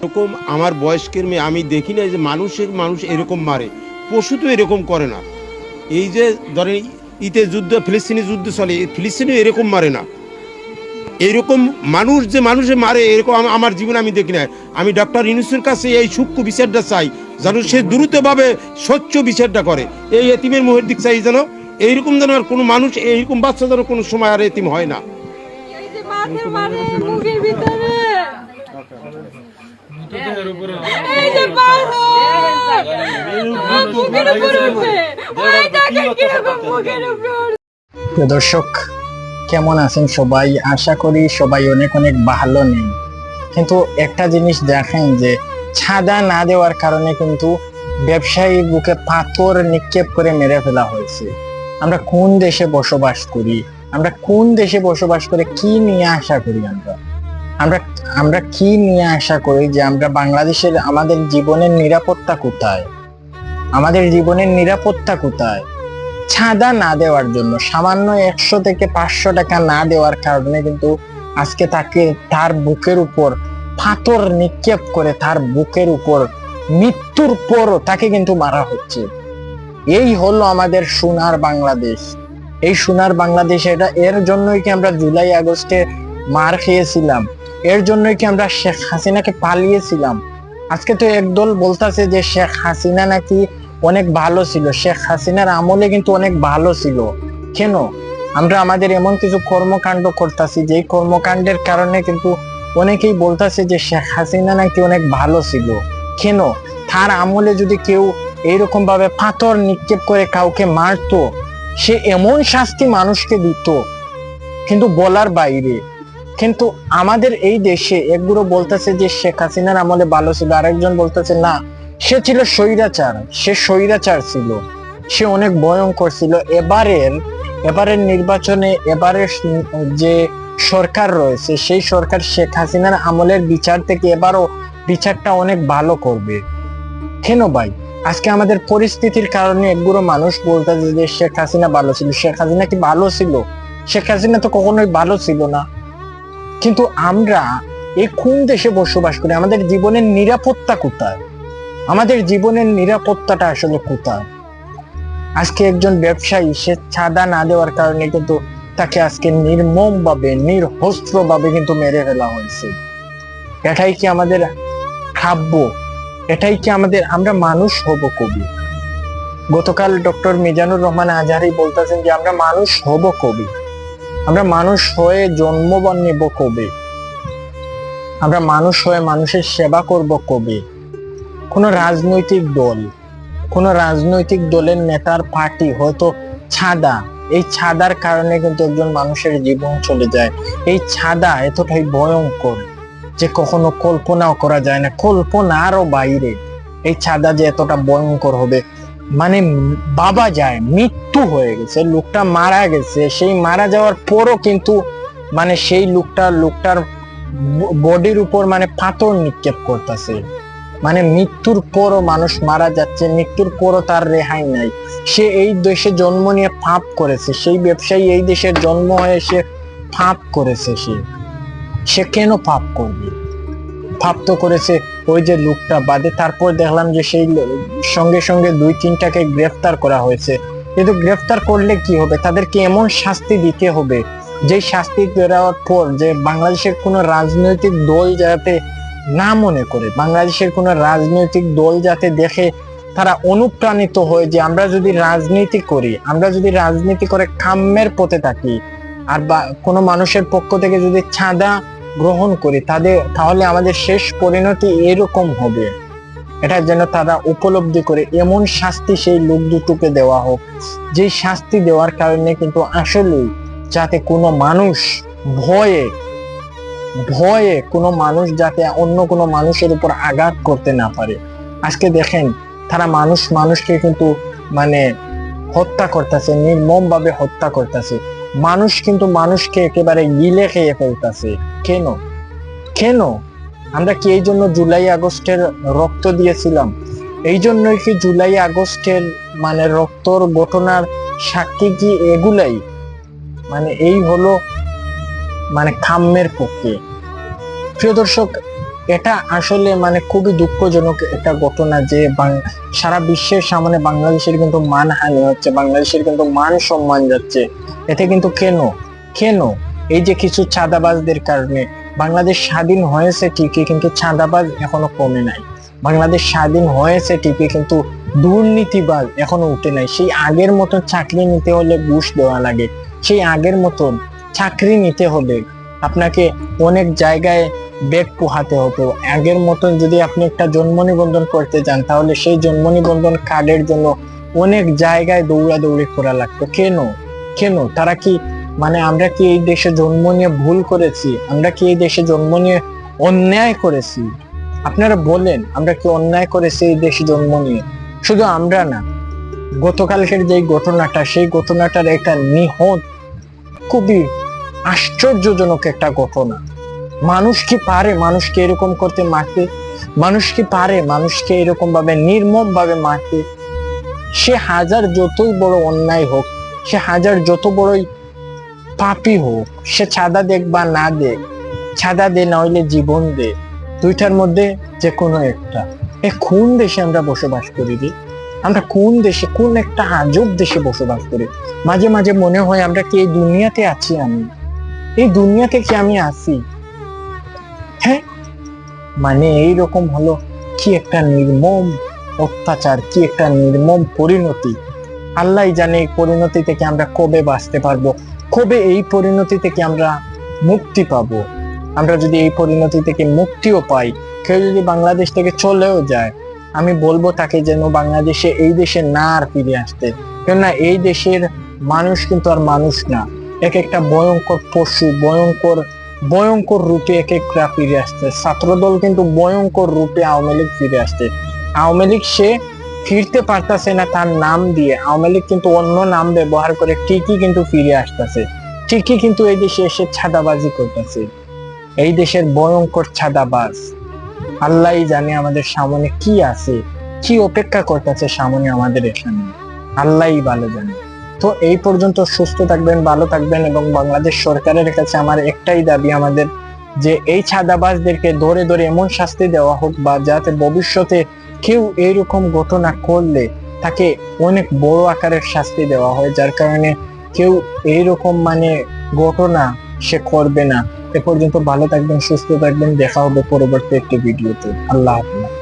এরকম আমার বয়স্কের মেয়ে, আমি দেখি না যে মানুষের মানুষ এরকম মারে। পশু তো এরকম করে না। এই যে ধরেন ইতে যুদ্ধ, ফিলিস্তিনি যুদ্ধ চলে ফিলিস্তিনি এরকম মারে না। এরকম মানুষ যে মানুষে মারে, এরকম আমার জীবনে আমি দেখি না। আমি ডক্টর ইউনুসের কাছে এই সূক্ষ্ম বিচারটা চাই, যেন সে দ্রুতভাবে স্বচ্ছ বিচারটা করে। এই এতিমের মুহের দিক চাই যেন এইরকম যেন আর কোনো মানুষ, এইরকম বাচ্চা যেন কোনো সময় আর এতিম হয় না এই যে মাঠের মানে মুখের ভিতরে এই যে পাথর আর মুখের উপরে উঠে ওই দেখেন কীরকম মুখের উপরে উঠে। প্রিয় দর্শক কেমন আছেন সবাই? আশা করি সবাই অনেক অনেক ভালো নেই। কিন্তু একটা জিনিস দেখেন যে ছাদা না দেওয়ার কারণে কিন্তু ব্যবসায়ী বুকে পাথর নিক্ষেপ করে মেরে ফেলা হয়েছে। আমরা কোন দেশে বসবাস করি? আমরা কোন দেশে বসবাস করে কি নিয়ে আশা করি আমরা? আমরা আমরা কি নিয়ে আশা করি যে আমরা বাংলাদেশের, আমাদের জীবনের নিরাপত্তা কোথায়? আমাদের জীবনের নিরাপত্তা কোথায়? ছাদা না দেওয়ার জন্য, সামান্য একশো থেকে পাঁচশো টাকা না দেওয়ার কারণে কিন্তু আজকে তাকে তার বুকের উপর, পাথর নিক্ষেপ করে তার বুকের উপর, মৃত্যুর পরও তাকে কিন্তু মারা হচ্ছে। এই হলো আমাদের সোনার বাংলাদেশ। এই সোনার বাংলাদেশ এটা, এর জন্যই কি আমরা জুলাই আগস্টে মার খেয়েছিলাম? এর জন্যই কি আমরা শেখ হাসিনাকে পালিয়েছিলাম? আজকে তো একদল বলতাছে যে শেখ হাসিনা নাকি অনেক ভালো ছিল। শেখ হাসিনার আমলে কিন্তু অনেক ভালো ছিল। কেন? আমরা আমাদের এমন কিছু কর্মকাণ্ড করতেছি যে কর্মকাণ্ডের কারণে কিন্তু অনেকেই বলতাছে যে শেখ হাসিনা নাকি অনেক ভালো ছিল। কেন? তার আমলে যদি কেউ এইরকম ভাবে পাথর নিক্ষেপ করে কাউকে মারতো, সে এমন শাস্তি মানুষকে দিত। কিন্তু বলার বাইরে কিন্তু আমাদের এই দেশে একগুলো বলতেছে যে শেখ হাসিনার আমলে ভালো ছিল, আরেকজন বলতেছে, না, সে ছিল স্বৈরাচার, সে স্বৈরাচার ছিল, সে অনেক ভয়ঙ্কর ছিল। এবারের এবারের নির্বাচনে এবারের যে সরকার রয়েছে, সেই সরকার শেখ হাসিনার আমলের বিচার থেকে এবারও বিচারটা অনেক ভালো করবে। কেন ভাই? আজকে আমাদের পরিস্থিতির কারণে একগুলো মানুষ বলতেছে যে শেখ হাসিনা ভালো ছিল। শেখ হাসিনা কি ভালো ছিল? শেখ হাসিনা তো কখনোই ভালো ছিল না। কিন্তু আমরা এই কোন দেশে বসবাস করি? আমাদের জীবনের নিরাপত্তা কোথায়? আমাদের জীবনের নিরাপত্তাটা আসলে কোথায়? আজকে একজন ব্যবসায়ী, সে ছাদা না দেওয়ার কারণে কিন্তু তাকে আজকে নির্মম ভাবে নির্হস্ত্র ভাবে কিন্তু মেরে ফেলা হয়েছে। এটাই কি আমাদের খাব্য এটাই কি আমাদের, আমরা মানুষ হব কবি? গতকাল ডক্টর মিজানুর রহমান আজহারি বলতেছেন যে আমরা মানুষ হব কবি। আমরা মানুষ হয়ে জন্মবন নেব কবে? আমরা মানুষ হয়ে মানুষের সেবা করব কবে? কোন রাজনৈতিক দল, কোন রাজনৈতিক দলের নেতার পার্টি হয়তো ছাদা। এই ছাদার কারণে কিন্তু একজন মানুষের জীবন চলে যায়। এই ছাদা এতটাই ভয়ঙ্কর যে কখনো কল্পনাও করা যায় না। কল্পনারও বাইরে। এই ছাদা যে এতটা ভয়ঙ্কর হবে মানে বাবা যায়, মৃত্যু হয়ে গেছে, লোকটা মারা গেছে, সেই মারা যাওয়ার পরও কিন্তু মানে সেই লোকটা, লোকটার বডির উপর মানে পাথর নিক্ষেপ করতেছে। মানে মৃত্যুর পরও মানুষ মারা যাচ্ছে, মৃত্যুর পরও তার রেহাই নাই। সে এই দেশে জন্ম নিয়ে ফাঁপ করেছে, সেই ব্যবসায়ী এই দেশের জন্ম হয়ে সে ফাঁপ করেছে সে। সে কেন পাপ করবে? পাপ তো করেছে ওই যে লোকটা বাদে তারপর দেখলাম যে সেই সঙ্গে সঙ্গে দুই তিনটাকে গ্রেফতার করা হয়েছে। কিন্তু গ্রেফতার করলে কি হবে? তাদেরকে এমন শাস্তি দিতে হবে, যে শাস্তি দেওয়ার পর যে বাংলাদেশের কোনো রাজনৈতিক দল যাতে না মনে করে, বাংলাদেশের কোনো রাজনৈতিক দল যাতে দেখে তারা অনুপ্রাণিত হয় যে আমরা যদি রাজনীতি করি, আমরা যদি রাজনীতি করে কাম্যের পথে থাকি, আর বা কোনো মানুষের পক্ষ থেকে যদি ছাদা গ্রহণ করি, তাদের, তাহলে আমাদের শেষ পরিণতি এরকম হবে। এটা যেন তারা উপলব্ধি করে, এমন শাস্তি সেই লোক দুটোকে দেওয়া হোক। যে শাস্তি দেওয়ার কারণে কিন্তু আসলেই যাতে কোনো মানুষ ভয়ে ভয়ে কোনো মানুষ যাতে অন্য কোনো মানুষের উপর আঘাত করতে না পারে। আজকে দেখেন, তারা মানুষ, মানুষকে কিন্তু মানে হত্যা করতেছে নির্মম ভাবে হত্যা করতেছে। মানুষ কিন্তু মানুষকে একেবারে গিলে খেয়ে ফেলতেছে। কেন? কেন? আমরা কি এই জন্য জুলাই আগস্টের রক্ত দিয়েছিলাম? এই জন্যই কি জুলাই আগস্টের মানে রক্তর ঘটনার সাক্ষী কি এগুলাই? মানে এই হলো মানে খাম্যের পক্ষে। প্রিয় দর্শক, এটা আসলে মানে খুবই দুঃখজনক একটা ঘটনা যে সারা বিশ্বের সামনে বাংলাদেশের কিন্তু মানহানি হচ্ছে, বাংলাদেশের কিন্তু মান সম্মান যাচ্ছে। এতে কিন্তু কেন? কেন? এই যে কিছু চাঁদাবাজদের কারণে বাংলাদেশ স্বাধীন হয়েছে ঠিকই, কিন্তু চাঁদাবাজ এখনও কমে নাই। বাংলাদেশ স্বাধীন হয়েছে ঠিকই, কিন্তু দুর্নীতিবাজ এখনও উঠে নাই। সেই আগের মতন চাকরি নিতে হলে ঘুষ দেওয়া লাগে। সেই আগের মতন চাকরি নিতে হলে আপনাকে অনেক জায়গায় বেগ পোহাতে হতো আগের মতন যদি আপনি একটা জন্ম নিবন্ধন করতে চান তাহলে সেই জন্ম নিবন্ধন কার্ডের জন্য অনেক জায়গায় দৌড়াদৌড়ি করা লাগতো। কেন? কেন? তারা কি মানে আমরা কি এই দেশে জন্ম নিয়ে ভুল করেছি? আমরা কি এই দেশে জন্ম নিয়ে অন্যায় করেছি? আপনারা বলেন, আমরা কি অন্যায় করেছি এই দেশে জন্ম নিয়ে? শুধু আমরা না, গতকালকের যে ঘটনাটা, সেই ঘটনাটার একটা নিহত খুবই আশ্চর্যজনক একটা ঘটনা। মানুষ কি পারে মানুষকে এরকম করতে মারতে? মানুষ কি পারে মানুষকে এরকম ভাবে নির্মম ভাবে মারতে? সে হাজার যতই বড় অন্যায় হোক সে হাজার যত বড়ই পাপি হোক, সে ছাদা দেখ বা না দেখ, ছাদা দে নইলে জীবন দে। দুইটার মধ্যে যে কোনো একটা। এ কোন দেশে আমরা বসবাস করি রে? আমরা কোন দেশে, কোন একটা আজব দেশে বসবাস করি? মাঝে মাঝে মনে হয় আমরা কি এই দুনিয়াতে আছি আমি? এই দুনিয়াতে কি আমি আছি? হ্যাঁ? মানে এই রকম হলো কি একটা নির্মম অত্যাচার, কি একটা নির্মম পরিণতি। আল্লাহ জানে এই পরিণতি থেকে আমরা কবে বাঁচতে পারব, কবে এই পরিণতি থেকে আমরা মুক্তি পাবো। আমরা যদি এই পরিণতি থেকে মুক্তিও পাই, কেউ যদি বাংলাদেশ থেকে চলেও যায়, আমি বলব তাকে যেন বাংলাদেশে এই দেশে না আর ফিরে আসতে। কেননা এই দেশের মানুষ কিন্তু আর মানুষ না এক একটা ভয়ঙ্কর পশু, ভয়ঙ্কর ভয়ঙ্কর রূপে এক একটা ফিরে আসছে। ছাত্রদল কিন্তু ভয়ঙ্কর রূপে আওয়ামী লীগ ফিরে আসছে। আওয়ামী লীগ সে ফিরতে পারতাছে না তার নাম দিয়ে। আওয়ামী লীগ কিন্তু অন্য নাম ব্যবহার করে ঠিকই কিন্তু ফিরে আসতেছে। ঠিকই কিন্তু এই দেশে এসে ছাদাবাজি করতেছে। এই দেশের ভয়ঙ্কর ছাদাবাজ। আল্লাহই জানে আমাদের সামনে কি আছে, কি অপেক্ষা করতেছে সামনে আমাদের এখানে। আল্লাহই ভালো জানে। তো এই পর্যন্ত সুস্থ থাকবেন, ভালো থাকবেন এবং বাংলাদেশ সরকারের কাছে আমার একটাই দাবি আমাদের যে এই ছাদাবাজদেরকে ধরে ধরে এমন শাস্তি দেওয়া হোক বা যাতে ভবিষ্যতে কেউ এরকম ঘটনা করলে তাকে অনেক বড় আকারের শাস্তি দেওয়া হয়, যার কারণে কেউ এইরকম মানে ঘটনা সে করবে না। এ পর্যন্ত ভালো থাকবেন, সুস্থ থাকবেন, দেখা হবে পরবর্তী একটি ভিডিওতে। আল্লাহ হাফিজ।